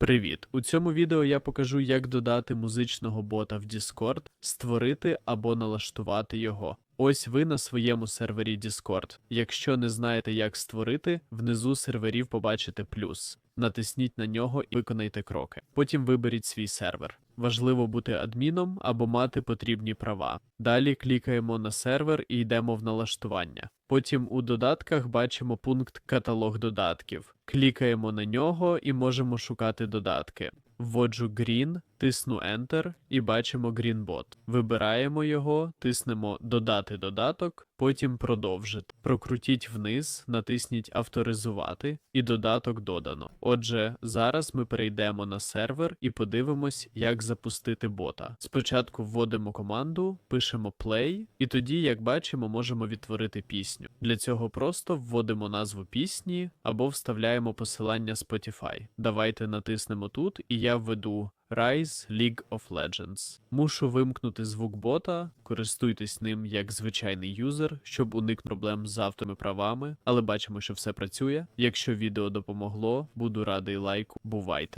Привіт! У цьому відео я покажу, як додати музичного бота в Discord, створити або налаштувати його. Ось ви на своєму сервері Discord. Якщо не знаєте, як створити, внизу серверів побачите плюс. Натисніть на нього і виконайте кроки. Потім виберіть свій сервер. Важливо бути адміном або мати потрібні права. Далі клікаємо на сервер і йдемо в налаштування. Потім у додатках бачимо пункт Каталог додатків. Клікаємо на нього і можемо шукати додатки. Вводжу Green, тисну Enter і бачимо GreenBot. Вибираємо його, тиснемо Додати додаток, потім продовжити. Прокрутіть вниз, натисніть Авторизувати і додаток додано. Отже, зараз ми перейдемо на сервер і подивимось, як запустити бота. Спочатку вводимо команду, пишемо play, і тоді, як бачимо, можемо відтворити пісню. Для цього просто вводимо назву пісні або вставляємо посилання Spotify. Давайте натиснемо тут, і я введу Rise League of Legends. Мушу вимкнути звук бота, користуйтесь ним як звичайний юзер, щоб уникнути проблем з авторами правами, але бачимо, що все працює. Якщо відео допомогло, буду радий лайку. Бувайте!